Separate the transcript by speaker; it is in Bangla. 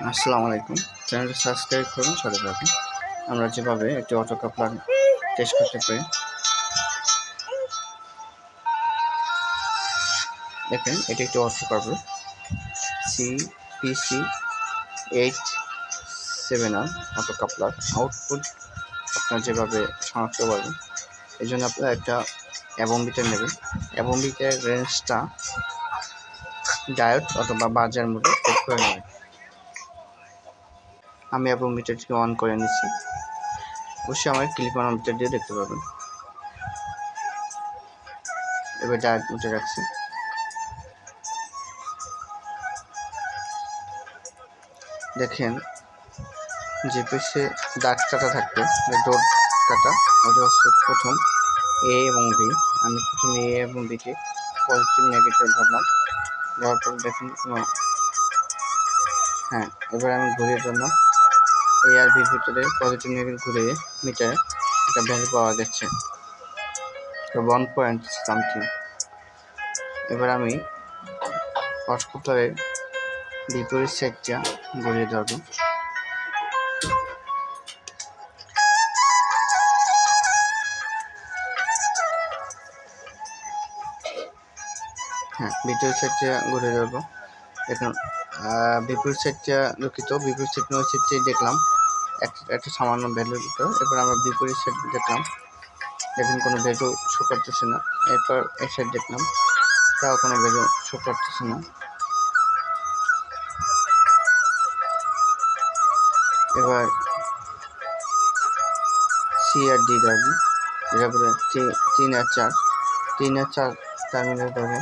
Speaker 1: আসসালামু আলাইকুম। চ্যানেলটি সাবস্ক্রাইব করুন, সাথে থাকুন। আমরা যেভাবে একটি অটো কাপলার টেস্ট করতে পারি। দেখেন, এটি একটি অটো কাপড় সি পিসি এইট সেভেন আর অটো কাপলার। আউটপুট আপনার যেভাবে শনাক্ত করবেন এই জন্য আপনারা একটা অ্যাবম্বিটার নেবেন। অ্যাবম্বিটার রেঞ্জটা ডায়োড অথবা বাজার সেট করে নেবেন। আমি এবং মিটারটিকে অন করে নিচ্ছি। অবশ্যই আমার ক্লিক অন মিটার দিয়ে দেখতে পাবেন। এবার ডায়োড মিটার রাখছি। দেখেন যে পেছে দাগ কাটা থাকবে ডোর কাটা ওটা হচ্ছে প্রথম এ এবং বি আমি প্রথম এ এবং বিকে পজিটিভ নেগেটিভ ভাবলাম। দেওয়ার পর দেখুন হ্যাঁ এবার আমি ঘুরিয়ে জন্য এ আর বির ভিতরে পজিটিভ নেগেটিভ ঘুরে মিটারে একটা ভ্যালু পাওয়া যাচ্ছে ওয়ান পয়েন্ট সামথিং এবার আমি হটস্পটারের বিপরীত সাইডটা ঘুরিয়ে ধরবো। হ্যাঁ বিপরীত সাইডটা ঘুরিয়ে ধরবো। আহ, বিপরীত সাইডটা দুঃখিত বিপুল সাইড নয় সাইডটাই দেখলাম। একটা সামান্য ভ্যালুর ভিতর এরপর আমরা বিপরীত সেট দেখলাম। দেখুন কোনো ভ্যালু শো করতেছে না। এরপর এই সাইড দেখলাম। তাও কোনো ভ্যালু শো করতেছে না। এবার সি আর ডি ধরবো এরপরে তিন আর চার তিন আর চার টার্মিনাল ধরে